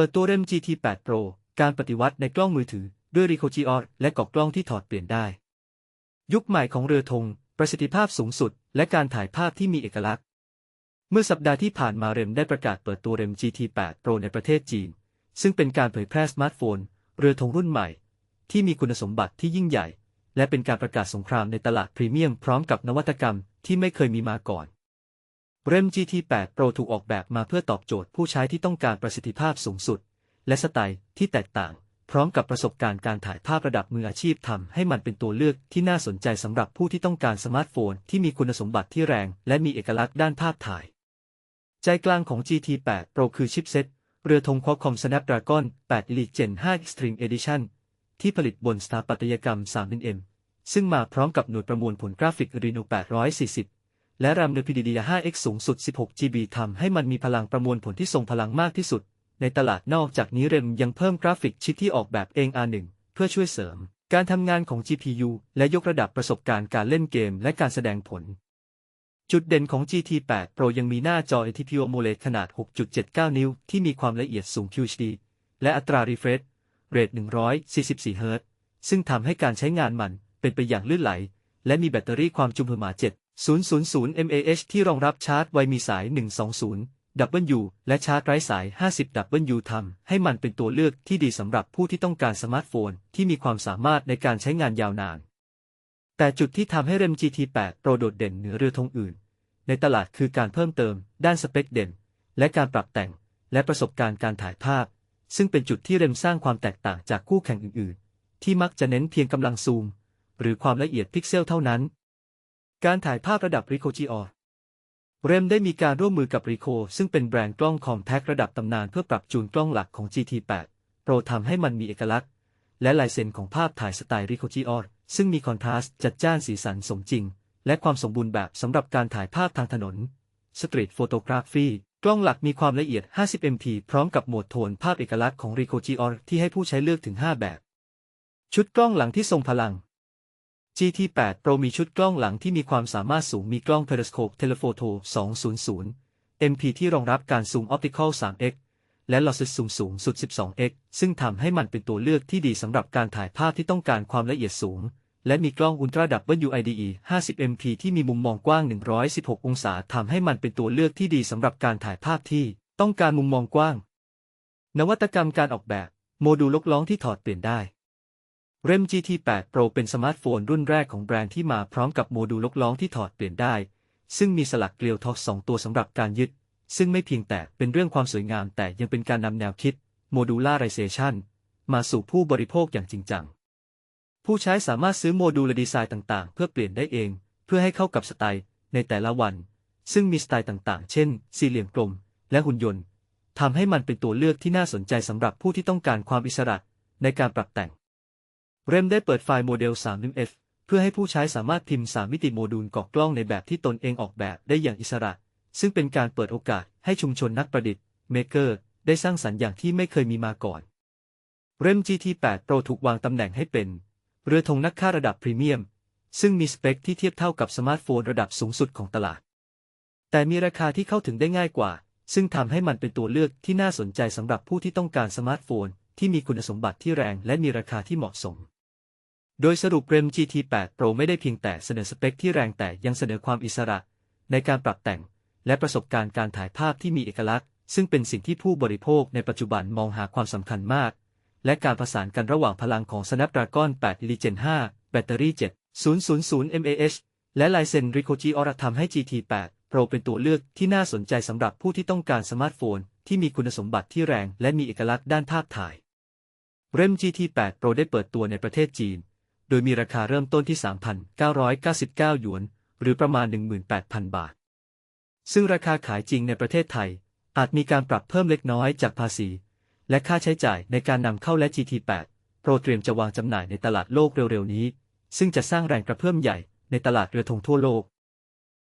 ปิดตัวเรม GT8 Pro การปฏิวัติในกล้องมือถือ ด้วย r i c o g i o r และกรอบกล้องที่ถอดเปลี่ยนได้ ยุคใหม่ของเรือธง ประสิทธิภาพสูงสุด และการถ่ายภาพที่มีเอกลักษณ์ เมื่อสัปดาห์ที่ผ่านมาเรมได้ประกาศเปิดตัวเรม GT8 Pro ในประเทศจีน ซึ่งเป็นการเผยแพร่สมาร์ทโฟน เรือธงรุ่นใหม่ ที่มีคุณสมบัติที่ยิ่งใหญ่ และเป็นการประกาศสงครามในตลาดพรีเมียมพร้อมกับนวัตกรรมที่ไม่เคยมีมาก่อน เรม GT8 Pro ถูกออกแบบมาเพื่อตอบโจทย์ผู้ใช้ที่ต้องการประสิทธิภาพสูงสุด และสไตล์ที่แตกต่าง พร้อมกับประสบการณ์การถ่ายภาพระดับมืออาชีพทำให้มันเป็นตัวเลือกที่น่าสนใจสำหรับผู้ที่ต้องการสมาร์ทโฟนที่มีคุณสมบัติที่แรง และมีเอกลักษณ์ด้านภาพถ่าย ใจกลางของ GT8 Pro คือชิปเซ็ตเรือธง Qualcomm Snapdragon 8 Elite Gen 5 Extreme Edition ที่ผลิตบนสถาปัตยกรรม 3nm ซึ่งมาพร้อมกับหน่วยประมวลผลกราฟิก Reno 840 และ RAM NVIDIA5X สูงสุด 16GB ทำให้มันมีพลังประมวลผลที่ทรงพลังมากที่สุด ในตลาดนอกจากนี้เรมยังเพิ่มกราฟิกชิปที่ออกแบบเอง R1 เพื่อช่วยเสริม การทำงานของ GPU และยกระดับประสบการณ์การเล่นเกมและการแสดงผล จุดเด่นของ GT8 Pro ยังมีหน้าจอ ATPO AMOLED ขนาด 6.79 นิ้ว ที่มีความละเอียดสูง QHD และอัตรา refresh rate 144 Hz ซึ่งทำให้การใช้งานมันเป็นไปอย่างลื่นไหล และมีแบตเตอรี่ความจุมหมา 000mAh ที่รองรับชาร์จไวมีสาย 120 W และชาร์จไร้สาย 50 W ทำให้มันเป็นตัวเลือกที่ดีสำหรับผู้ที่ต้องการสมาร์ทโฟนที่มีความสามารถในการใช้งานยาวนาน แต่จุดที่ทำให้เรม GT8 Pro โดดเด่นเหนือเรือธงอื่น ในตลาดคือการเพิ่มเติม ด้านสเปคเด่น และการปรับแต่ง และประสบการณ์การถ่ายภาพ ซึ่งเป็นจุดที่เรมสร้างความแตกต่างจากคู่แข่งอื่น ๆ ที่มักจะเน้นเพียงกำลังซูม หรือความละเอียดพิกเซลเท่านั้น การถ่ายภาพระดับ r i c o g i o r เรมได้มีการร่วมมือกับ Ricoh ซึ่งเป็นแบรนด์กล้องคอมแพคระดับตำนานเพื่อปรับจูนกล้องหลักของ GT8 Pro ทำให้มันมีเอกลักษณ์ และลายเซ็นของภาพถ่ายสไตล์ r i c o g i o r ซึ่งมีคอนทราสต์จัดจ้านสีสันสมจริง และความสมบูรณ์แบบสำหรับการถ่ายภาพทางถนน Street Photography กล้องหลักมีความละเอียด 50 MP พร้อมกับโหมดโทนภาพเอกลักษณ์ของ r i c o g i o r ที่ให้ผู้ใช้เลือกถึง 5 แบบ ชุดกล้องหลังที่ทรงพลัง GT8 Pro มีชุดกล้องหลังที่มีความสามารถสูงมีกล้อง Periscope Telephoto 200 MP ที่รองรับการซูม Optical 3x และ Lossless สูงสูงสุด 12x ซึ่งทำให้มันเป็นตัวเลือกที่ดีสำหรับการถ่ายภาพที่ต้องการความละเอียดสูง และมีกล้อง Ultra WIDE 50 MP ที่มีมุมมองกว้าง 116 องศาทำให้มันเป็นตัวเลือกที่ดีสำหรับการถ่ายภาพที่ต้องการมุมมองกว้าง นวัตกรรมการออกแบบ โมดูลลกล้องที่ถอดเปลี่ยนได้ เรม GT8 Pro เป็นสมาร์ทโฟนรุ่นแรกของแบรนด์ที่มาพร้อมกับโมดูลล็อกล้องที่ถอดเปลี่ยนได้ ซึ่งมีสลักเกลียวท็อกสองตัวสำหรับการยึด ซึ่งไม่เพียงแต่เป็นเรื่องความสวยงามแต่ยังเป็นการนำแนวคิด Modularization มาสู่ผู้บริโภคอย่างจริงจัง ผู้ใช้สามารถซื้อโมดูลดีไซน์ต่างๆ เพื่อเปลี่ยนได้เอง เพื่อให้เข้ากับสไตล์ในแต่ละวัน ซึ่งมีสไตล์ต่างๆ เช่น สี่เหลี่ยมกลม และหุ่นยนต์ทำให้มันเป็นตัวเลือกที่น่าสนใจสำหรับผู้ที่ต้องการความอิสระในการปรับแต่ง เรมได้เปิดไฟล์โมเดล3 f เพื่อให้ผู้ใช้สามารถพิมพ์ 3 มิติโมดูลกรอกกล้องในแบบที่ตนเองออกแบบได้อย่างอิสระ ซึ่งเป็นการเปิดโอกาสให้ชุมชนนักประดิษฐ์เมเกอร์ได้สร้างสรรค์อย่างที่ไม่เคยมีมาก่อน เรม GT8 Pro ถูกวางตำแหน่งให้เป็น เรือธงนักฆ่าระดับพรีเมียม ซึ่งมีสเปคที่เทียบเท่ากับสมาร์ทโฟนระดับสูงสุดของตลาด แต่มีราคาที่เข้าถึงได้ง่ายกว่า ซึ่งทำให้มันเป็นตัวเลือกที่น่าสนใจสำหรับผู้ที่ต้องการสมาร์ทโฟนที่มีคุณสมบัติที่แรงและมีราคาที่เหมาะสม โดยสรุปเรม GT8 Pro ไม่ได้เพียงแต่เสนอสเปคที่แรงแต่ยังเสนอความอิสระ ในการปรับแต่ง และประสบการณ์การถ่ายภาพที่มีเอกลักษณ์ ซึ่งเป็นสิ่งที่ผู้บริโภคในปัจจุบันมองหาความสำคัญมาก และการประสานกันระหว่างพลังของ Snapdragon 8 Elite Gen 5 แบตเตอรี่ 7000 mAh และลายเซ็น Ricoh Aura ทำให้ GT8 Pro เป็นตัวเลือกที่น่าสนใจสำหรับผู้ที่ต้องการสมาร์ทโฟน ที่มีคุณสมบัติที่แรงและมีเอกลักษณ์ด้านภาพถ่าย เรม GT8 Pro ได้เปิดตัวในประเทศจีน โดยมีราคาเริ่มต้นที่ 3,999 หยวน หรือประมาณ 18,000 บาท ซึ่งราคาขายจริงในประเทศไทย อาจมีการปรับเพิ่มเล็กน้อยจากภาษี และค่าใช้จ่ายในการนำเข้าและ GT8 Pro เตรียมจะวางจำหน่ายในตลาดโลกเร็วๆนี้ ซึ่งจะสร้างแรงกระเพื่อมใหญ่ในตลาดเรือธงทั่วโลก